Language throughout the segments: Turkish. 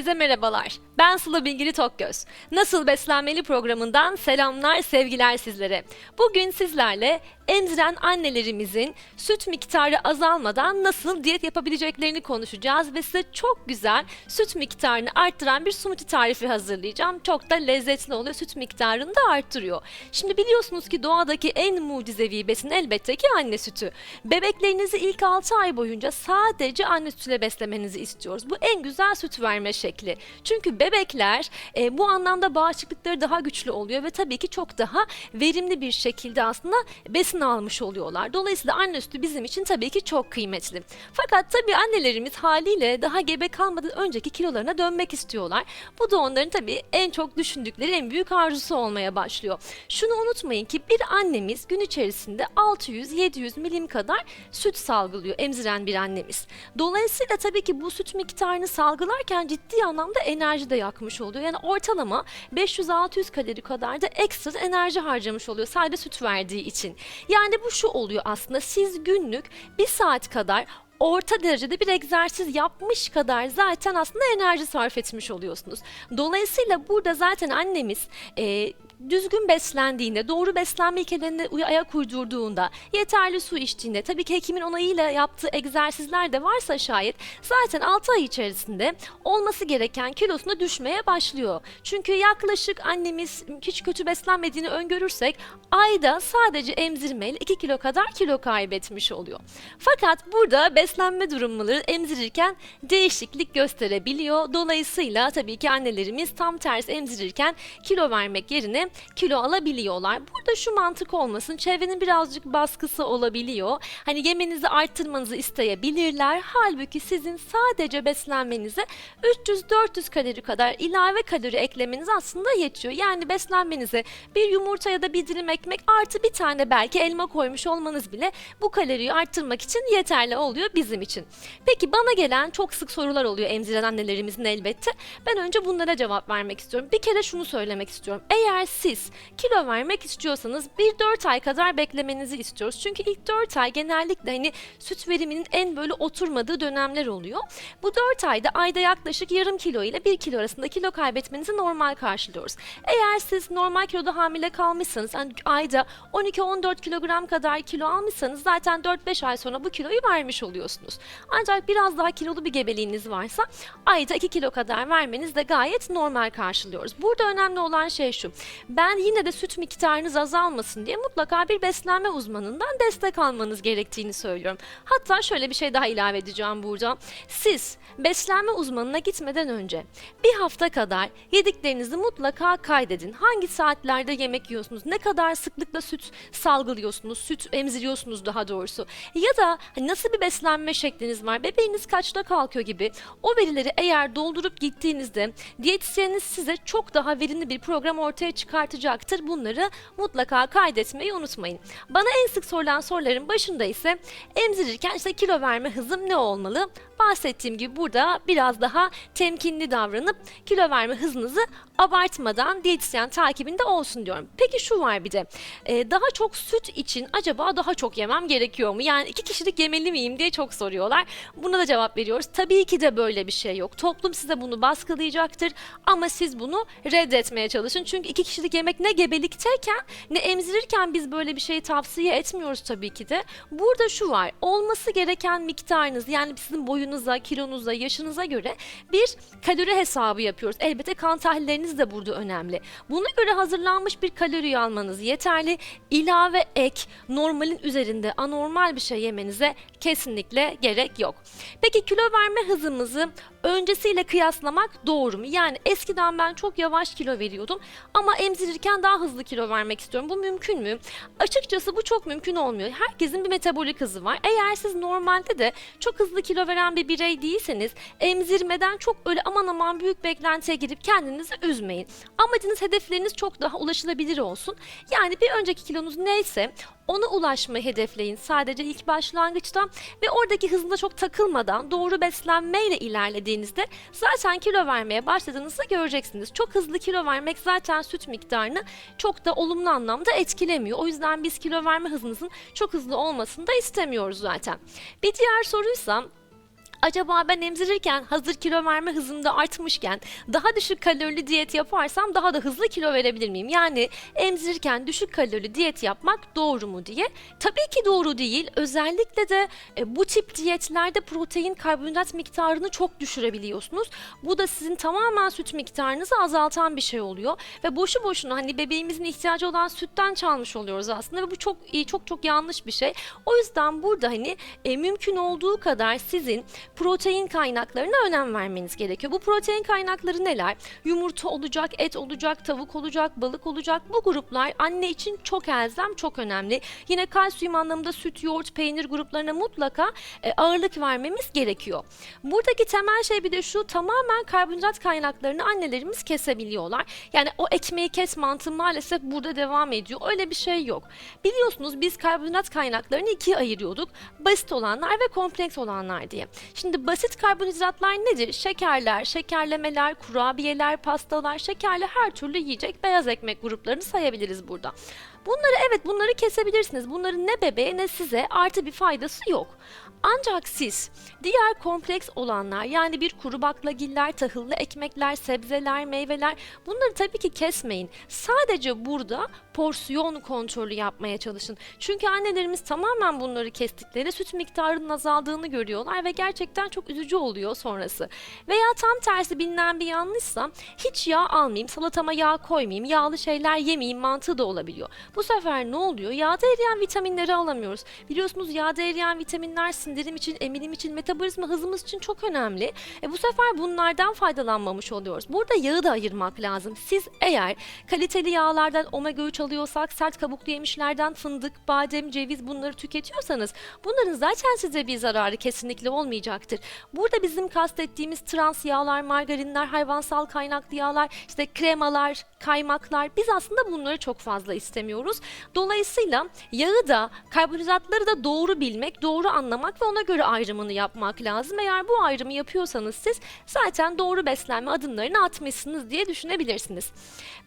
Herkese merhabalar. Ben Sıla Bilgili Tokgöz. Nasıl Beslenmeli programından selamlar, sevgiler sizlere. Bugün sizlerle emziren annelerimizin süt miktarı azalmadan nasıl diyet yapabileceklerini konuşacağız ve size çok güzel süt miktarını arttıran bir smoothie tarifi hazırlayacağım. Çok da lezzetli oluyor. Süt miktarını da arttırıyor. Şimdi biliyorsunuz ki doğadaki en mucizevi besin elbette ki anne sütü. Bebeklerinizi ilk 6 ay boyunca sadece anne sütüyle beslemenizi istiyoruz. Bu en güzel süt verme şekli. Çünkü bebekler e, bu anlamda bağışıklıkları daha güçlü oluyor ve tabii ki çok daha verimli bir şekilde aslında besin almış oluyorlar. Dolayısıyla anne sütü bizim için tabii ki çok kıymetli. Fakat tabii annelerimiz haliyle daha gebe kalmadan önceki kilolarına dönmek istiyorlar. Bu da onların tabii en çok düşündükleri en büyük arzusu olmaya başlıyor. Şunu unutmayın ki bir annemiz gün içerisinde 600-700 milim kadar süt salgılıyor emziren bir annemiz. Dolayısıyla tabii ki bu süt miktarını salgılarken ciddi anlamda enerji de yakmış oluyor. Yani ortalama 500-600 kalori kadar da ekstra enerji harcamış oluyor sadece süt verdiği için. Yani bu şu oluyor aslında siz günlük bir saat kadar orta derecede bir egzersiz yapmış kadar zaten aslında enerji sarf etmiş oluyorsunuz. Dolayısıyla burada zaten annemiz e, düzgün beslendiğinde, doğru beslenme ilkelerine ayak uydurduğunda, yeterli su içtiğinde, tabii ki hekimin onayıyla yaptığı egzersizler de varsa şayet zaten 6 ay içerisinde olması gereken kilosuna düşmeye başlıyor. Çünkü yaklaşık annemiz hiç kötü beslenmediğini öngörürsek ayda sadece emzirmeyle 2 kilo kadar kilo kaybetmiş oluyor. Fakat burada beslenme durumları emzirirken değişiklik gösterebiliyor. Dolayısıyla tabii ki annelerimiz tam tersi emzirirken kilo vermek yerine kilo alabiliyorlar. Burada şu mantık olmasın. Çevrenin birazcık baskısı olabiliyor. Hani yemenizi arttırmanızı isteyebilirler. Halbuki sizin sadece beslenmenize 300-400 kalori kadar ilave kalori eklemeniz aslında yetiyor. Yani beslenmenize bir yumurta ya da bir dilim ekmek artı bir tane belki elma koymuş olmanız bile bu kaloriyi arttırmak için yeterli oluyor bizim için. Peki bana gelen çok sık sorular oluyor emziren annelerimizin elbette. Ben önce bunlara cevap vermek istiyorum. Bir kere şunu söylemek istiyorum. Eğer siz kilo vermek istiyorsanız bir 4 ay kadar beklemenizi istiyoruz. Çünkü ilk 4 ay genellikle hani süt veriminin en böyle oturmadığı dönemler oluyor. Bu 4 ayda ayda yaklaşık yarım kilo ile 1 kilo arasında kilo kaybetmenizi normal karşılıyoruz. Eğer siz normal kiloda hamile kalmışsanız yani ayda 12-14 kilogram kadar kilo almışsanız zaten 4-5 ay sonra bu kiloyu vermiş oluyorsunuz. Ancak biraz daha kilolu bir gebeliğiniz varsa ayda 2 kilo kadar vermeniz de gayet normal karşılıyoruz. Burada önemli olan şey şu. Ben yine de süt miktarınız azalmasın diye mutlaka bir beslenme uzmanından destek almanız gerektiğini söylüyorum. Hatta şöyle bir şey daha ilave edeceğim burada. Siz beslenme uzmanına gitmeden önce bir hafta kadar yediklerinizi mutlaka kaydedin. Hangi saatlerde yemek yiyorsunuz? Ne kadar sıklıkla süt salgılıyorsunuz? Süt emziriyorsunuz daha doğrusu. Ya da nasıl bir beslenme şekliniz var? Bebeğiniz kaçta kalkıyor gibi. O verileri eğer doldurup gittiğinizde diyetisyeniniz size çok daha verimli bir program ortaya çıkartacaktır. Bunları mutlaka kaydetmeyi unutmayın. Bana en sık sorulan soruların başında ise emzirirken işte kilo verme hızım ne olmalı? Bahsettiğim gibi burada biraz daha temkinli davranıp kilo verme hızınızı abartmadan diyetisyen takibinde olsun diyorum. Peki şu var bir de e, daha çok süt için acaba daha çok yemem gerekiyor mu? Yani iki kişilik yemeli miyim diye çok soruyorlar. Buna da cevap veriyoruz. Tabii ki de böyle bir şey yok. Toplum size bunu baskılayacaktır ama siz bunu reddetmeye çalışın. Çünkü iki kişilik yemek ne gebelikteyken ne emzirirken biz böyle bir şeyi tavsiye etmiyoruz tabii ki de. Burada şu var. Olması gereken miktarınız yani sizin boyunuza, kilonuza, yaşınıza göre bir kalori hesabı yapıyoruz. Elbette kan tahlilleriniz de burada önemli. Buna göre hazırlanmış bir kalori almanız yeterli. İlave ek, normalin üzerinde anormal bir şey yemenize kesinlikle gerek yok. Peki kilo verme hızımızı öncesiyle kıyaslamak doğru mu? Yani eskiden ben çok yavaş kilo veriyordum ama emzirirken daha hızlı kilo vermek istiyorum. Bu mümkün mü? Açıkçası bu çok mümkün olmuyor. Herkesin bir metabolik hızı var. Eğer siz normalde de çok hızlı kilo veren bir birey değilseniz emzirmeden çok öyle aman aman büyük beklentiye girip kendinizi üzmeyin. Amacınız hedefleriniz çok daha ulaşılabilir olsun. Yani bir önceki kilonuz neyse ona ulaşmayı hedefleyin sadece ilk başlangıçta ve oradaki hızına çok takılmadan doğru beslenmeyle ilerlediğinizde zaten kilo vermeye başladığınızda göreceksiniz. Çok hızlı kilo vermek zaten süt miktarını çok da olumlu anlamda etkilemiyor. O yüzden biz kilo verme hızınızın çok hızlı olmasını da istemiyoruz zaten. Bir diğer soruysa Acaba ben emzirirken hazır kilo verme hızım da artmışken daha düşük kalorili diyet yaparsam daha da hızlı kilo verebilir miyim? Yani emzirirken düşük kalorili diyet yapmak doğru mu diye. Tabii ki doğru değil. Özellikle de e, bu tip diyetlerde protein karbonhidrat miktarını çok düşürebiliyorsunuz. Bu da sizin tamamen süt miktarınızı azaltan bir şey oluyor ve boşu boşuna hani bebeğimizin ihtiyacı olan sütten çalmış oluyoruz aslında ve bu çok çok çok yanlış bir şey. O yüzden burada hani e, mümkün olduğu kadar sizin protein kaynaklarına önem vermeniz gerekiyor. Bu protein kaynakları neler? Yumurta olacak, et olacak, tavuk olacak, balık olacak. Bu gruplar anne için çok elzem, çok önemli. Yine kalsiyum anlamında süt, yoğurt, peynir gruplarına mutlaka e, ağırlık vermemiz gerekiyor. Buradaki temel şey bir de şu tamamen karbonhidrat kaynaklarını annelerimiz kesebiliyorlar. Yani o ekmeği kes mantığı maalesef burada devam ediyor. Öyle bir şey yok. Biliyorsunuz biz karbonhidrat kaynaklarını ikiye ayırıyorduk. Basit olanlar ve kompleks olanlar diye. Şimdi basit karbonhidratlar nedir? Şekerler, şekerlemeler, kurabiyeler, pastalar, şekerli her türlü yiyecek, beyaz ekmek gruplarını sayabiliriz burada. Bunları evet bunları kesebilirsiniz. Bunların ne bebeğe ne size artı bir faydası yok. Ancak siz diğer kompleks olanlar yani bir kuru baklagiller, tahıllı ekmekler, sebzeler, meyveler bunları tabii ki kesmeyin. Sadece burada porsiyon kontrolü yapmaya çalışın. Çünkü annelerimiz tamamen bunları kestikleri süt miktarının azaldığını görüyorlar ve gerçekten çok üzücü oluyor sonrası. Veya tam tersi bilinen bir yanlışsa hiç yağ almayayım, salatama yağ koymayayım, yağlı şeyler yemeyeyim mantığı da olabiliyor. Bu sefer ne oluyor? Yağda eriyen vitaminleri alamıyoruz. Biliyorsunuz yağda eriyen vitaminler sindirim için, emilim için, metabolizma hızımız için çok önemli. E bu sefer bunlardan faydalanmamış oluyoruz. Burada yağı da ayırmak lazım. Siz eğer kaliteli yağlardan omega 3 alıyorsak, sert kabuklu yemişlerden fındık, badem, ceviz bunları tüketiyorsanız bunların zaten size bir zararı kesinlikle olmayacaktır. Burada bizim kastettiğimiz trans yağlar, margarinler, hayvansal kaynaklı yağlar, işte kremalar, kaymaklar biz aslında bunları çok fazla istemiyoruz. Dolayısıyla yağı da karbonhidratları da doğru bilmek, doğru anlamak ve ona göre ayrımını yapmak lazım. Eğer bu ayrımı yapıyorsanız siz zaten doğru beslenme adımlarını atmışsınız diye düşünebilirsiniz.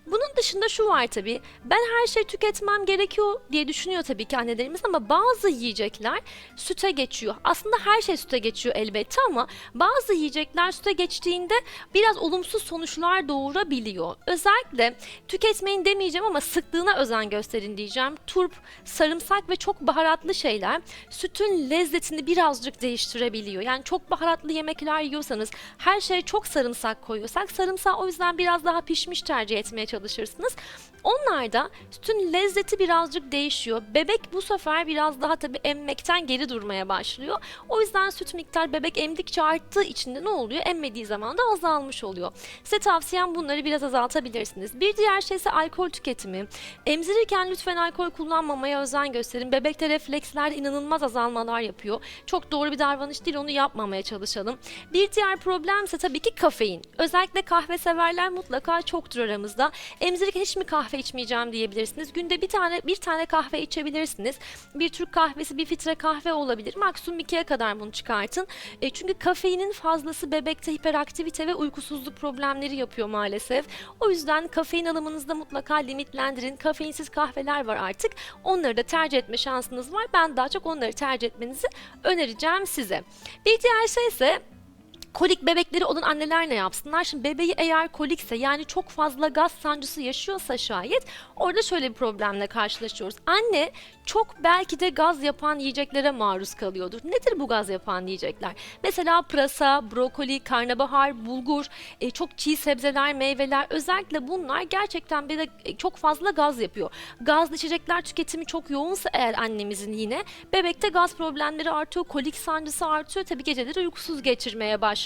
Bunun dışında şu var tabii. Ben her şey tüketmem gerekiyor diye düşünüyor tabii ki annelerimiz ama bazı yiyecekler süte geçiyor. Aslında her şey süte geçiyor elbette ama bazı yiyecekler süte geçtiğinde biraz olumsuz sonuçlar doğurabiliyor. Özellikle tüketmeyin demeyeceğim ama sıklığına özen gösterin diyeceğim. Turp, sarımsak ve çok baharatlı şeyler sütün lezzetini birazcık değiştirebiliyor. Yani çok baharatlı yemekler yiyorsanız her şeye çok sarımsak koyuyorsak sarımsağı o yüzden biraz daha pişmiş tercih etmeye çalışırsınız. Onlarda sütün lezzeti birazcık değişiyor. Bebek bu sefer biraz daha tabii emmekten geri durmaya başlıyor. O yüzden süt miktar bebek emdikçe arttığı için de ne oluyor? Emmediği zaman da azalmış oluyor. Size tavsiyem bunları biraz azaltabilirsiniz. Bir diğer şey ise alkol tüketimi. Emzirirken lütfen alkol kullanmamaya özen gösterin. Bebekte refleksler inanılmaz azalmalar yapıyor. Çok doğru bir davranış değil onu yapmamaya çalışalım. Bir diğer problem ise tabii ki kafein. Özellikle kahve severler mutlaka çoktur aramızda. Emzirirken hiç mi kahve içmeyeceğim diyebilirsiniz. Günde bir tane bir tane kahve içebilirsiniz. Bir Türk kahvesi, bir filtre kahve olabilir. Maksimum ikiye kadar bunu çıkartın. E, çünkü kafeinin fazlası bebekte hiperaktivite ve uykusuzluk problemleri yapıyor maalesef. O yüzden kafein alımınızda mutlaka limitlendirin. Kafeinsiz kahveler var artık. Onları da tercih etme şansınız var. Ben daha çok onları tercih etmenizi önereceğim size. Bir diğer şey ise Kolik bebekleri olan anneler ne yapsınlar? Şimdi bebeği eğer kolikse yani çok fazla gaz sancısı yaşıyorsa şayet orada şöyle bir problemle karşılaşıyoruz. Anne çok belki de gaz yapan yiyeceklere maruz kalıyordur. Nedir bu gaz yapan yiyecekler? Mesela pırasa, brokoli, karnabahar, bulgur, e, çok çiğ sebzeler, meyveler özellikle bunlar gerçekten bir de e, çok fazla gaz yapıyor. Gazlı içecekler tüketimi çok yoğunsa eğer annemizin yine bebekte gaz problemleri artıyor, kolik sancısı artıyor. Tabii geceleri uykusuz geçirmeye başlıyor.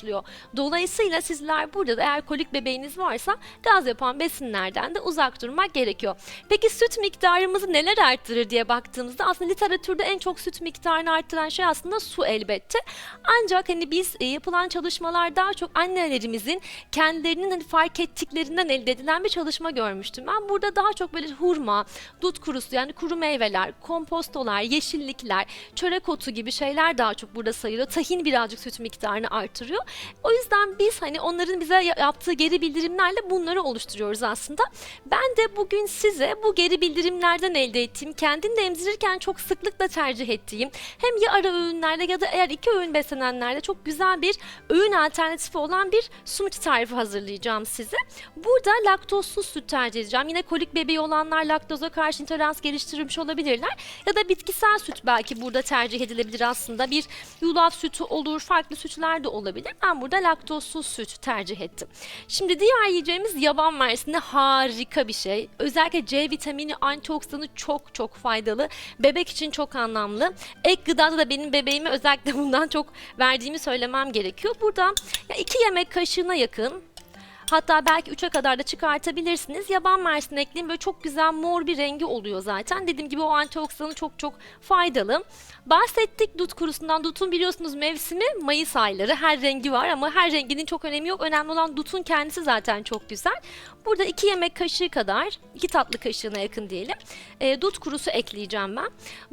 Dolayısıyla sizler burada da eğer kolik bebeğiniz varsa gaz yapan besinlerden de uzak durmak gerekiyor. Peki süt miktarımızı neler arttırır diye baktığımızda aslında literatürde en çok süt miktarını arttıran şey aslında su elbette. Ancak hani biz e, yapılan çalışmalar daha çok annelerimizin kendilerinin hani fark ettiklerinden elde edilen bir çalışma görmüştüm. Ben burada daha çok böyle hurma, dut kurusu yani kuru meyveler, kompostolar, yeşillikler, çörek otu gibi şeyler daha çok burada sayılıyor. Tahin birazcık süt miktarını artırıyor. O yüzden biz hani onların bize ya- yaptığı geri bildirimlerle bunları oluşturuyoruz aslında. Ben de bugün size bu geri bildirimlerden elde ettiğim, kendini de emzirirken çok sıklıkla tercih ettiğim hem ya ara öğünlerde ya da eğer iki öğün beslenenlerde çok güzel bir öğün alternatifi olan bir smoothie tarifi hazırlayacağım size. Burada laktozsuz süt tercih edeceğim. Yine kolik bebeği olanlar laktoza karşı intolerans geliştirmiş olabilirler. Ya da bitkisel süt belki burada tercih edilebilir aslında. Bir yulaf sütü olur, farklı sütler de olabilir. Ben burada laktozsuz süt tercih ettim. Şimdi diğer yiyeceğimiz yaban mersini harika bir şey. Özellikle C vitamini antioksidanı çok çok faydalı. Bebek için çok anlamlı. Ek gıdada da benim bebeğime özellikle bundan çok verdiğimi söylemem gerekiyor. Burada ya iki yemek kaşığına yakın Hatta belki 3'e kadar da çıkartabilirsiniz. Yaban mersini ekleyin böyle çok güzel mor bir rengi oluyor zaten. Dediğim gibi o antioksidanı çok çok faydalı. Bahsettik dut kurusundan. Dutun biliyorsunuz mevsimi Mayıs ayları. Her rengi var ama her renginin çok önemi yok. Önemli olan dutun kendisi zaten çok güzel. Burada 2 yemek kaşığı kadar, 2 tatlı kaşığına yakın diyelim. E, dut kurusu ekleyeceğim ben.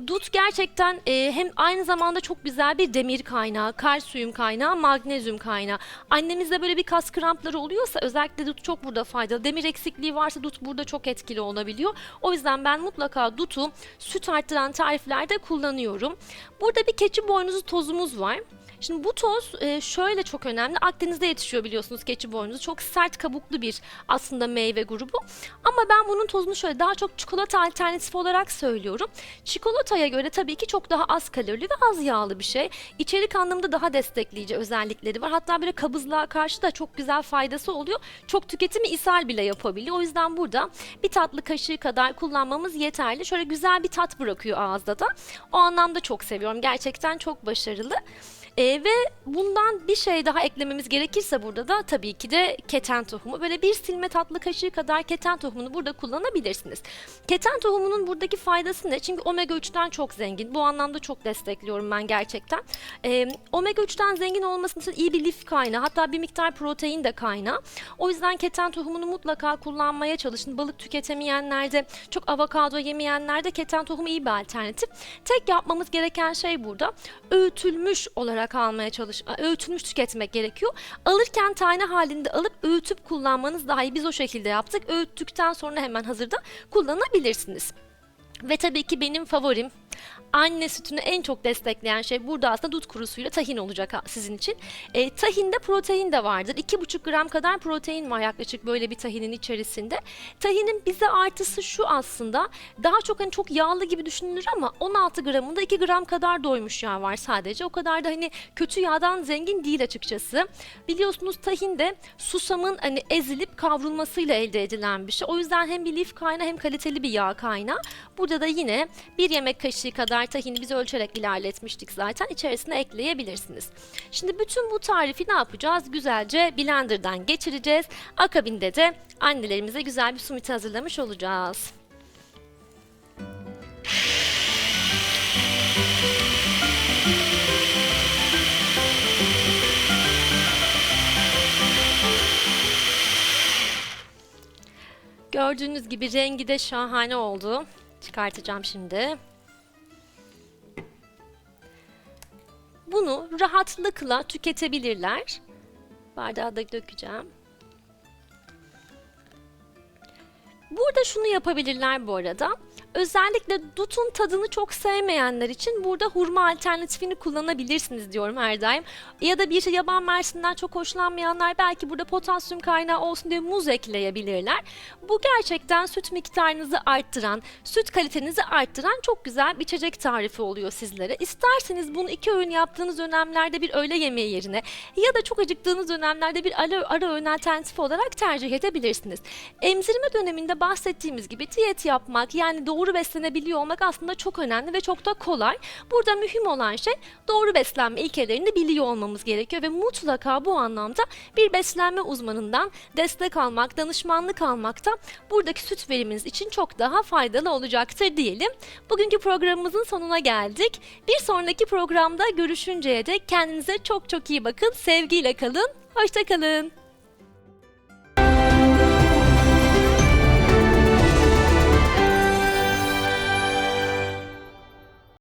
Dut gerçekten e, hem aynı zamanda çok güzel bir demir kaynağı, kalsiyum kaynağı, magnezyum kaynağı. Annemizde böyle bir kas krampları oluyorsa özellikle dut çok burada faydalı. Demir eksikliği varsa dut burada çok etkili olabiliyor. O yüzden ben mutlaka dutu süt arttıran tariflerde kullanıyorum. Burada bir keçi boynuzu tozumuz var. Şimdi bu toz e, şöyle çok önemli. Akdeniz'de yetişiyor biliyorsunuz keçi boynuzu. Çok sert kabuklu bir aslında meyve grubu. Ama ben bunun tozunu şöyle daha çok çikolata alternatifi olarak söylüyorum. Çikolataya göre tabii ki çok daha az kalorili ve az yağlı bir şey. İçerik anlamında daha destekleyici özellikleri var. Hatta böyle kabızlığa karşı da çok güzel faydası oluyor. Çok tüketimi ishal bile yapabiliyor. O yüzden burada bir tatlı kaşığı kadar kullanmamız yeterli. Şöyle güzel bir tat bırakıyor ağızda da. O anlamda çok seviyorum. Gerçekten çok başarılı. Ee, ve bundan bir şey daha eklememiz gerekirse burada da tabii ki de keten tohumu. Böyle bir silme tatlı kaşığı kadar keten tohumunu burada kullanabilirsiniz. Keten tohumunun buradaki faydası ne? Çünkü omega 3'ten çok zengin. Bu anlamda çok destekliyorum ben gerçekten. Ee, omega 3'ten zengin olması için iyi bir lif kaynağı. Hatta bir miktar protein de kaynağı. O yüzden keten tohumunu mutlaka kullanmaya çalışın. Balık tüketemeyenlerde, çok avokado yemeyenlerde keten tohumu iyi bir alternatif. Tek yapmamız gereken şey burada öğütülmüş olarak almaya çalış, öğütülmüş tüketmek gerekiyor. Alırken tane halinde alıp öğütüp kullanmanız daha iyi. Biz o şekilde yaptık. Öğüttükten sonra hemen hazırda kullanabilirsiniz. Ve tabii ki benim favorim anne sütünü en çok destekleyen şey burada aslında dut kurusuyla tahin olacak sizin için. E, tahinde protein de vardır. 2,5 gram kadar protein var yaklaşık böyle bir tahinin içerisinde. Tahinin bize artısı şu aslında daha çok hani çok yağlı gibi düşünülür ama 16 gramında 2 gram kadar doymuş yağ var sadece. O kadar da hani kötü yağdan zengin değil açıkçası. Biliyorsunuz tahin de susamın hani ezilip kavrulmasıyla elde edilen bir şey. O yüzden hem bir lif kaynağı hem kaliteli bir yağ kaynağı. Burada da yine bir yemek kaşığı kadar tahini biz ölçerek ilerletmiştik zaten. İçerisine ekleyebilirsiniz. Şimdi bütün bu tarifi ne yapacağız? Güzelce blenderdan geçireceğiz. Akabinde de annelerimize güzel bir smoothie hazırlamış olacağız. Gördüğünüz gibi rengi de şahane oldu. Çıkartacağım şimdi. Bunu rahatlıkla tüketebilirler. Bardağa da dökeceğim. Burada şunu yapabilirler bu arada. Özellikle dutun tadını çok sevmeyenler için burada hurma alternatifini kullanabilirsiniz diyorum her daim. Ya da bir yaban mersinden çok hoşlanmayanlar belki burada potasyum kaynağı olsun diye muz ekleyebilirler. Bu gerçekten süt miktarınızı arttıran, süt kalitenizi arttıran çok güzel bir içecek tarifi oluyor sizlere. İsterseniz bunu iki öğün yaptığınız dönemlerde bir öğle yemeği yerine ya da çok acıktığınız dönemlerde bir ara, ara öğün alternatifi olarak tercih edebilirsiniz. Emzirme döneminde bahsettiğimiz gibi diyet yapmak yani doğru beslenebiliyor olmak aslında çok önemli ve çok da kolay. Burada mühim olan şey doğru beslenme ilkelerini biliyor olmamız gerekiyor ve mutlaka bu anlamda bir beslenme uzmanından destek almak, danışmanlık almak da buradaki süt veriminiz için çok daha faydalı olacaktır diyelim. Bugünkü programımızın sonuna geldik. Bir sonraki programda görüşünceye dek kendinize çok çok iyi bakın. Sevgiyle kalın. Hoşçakalın.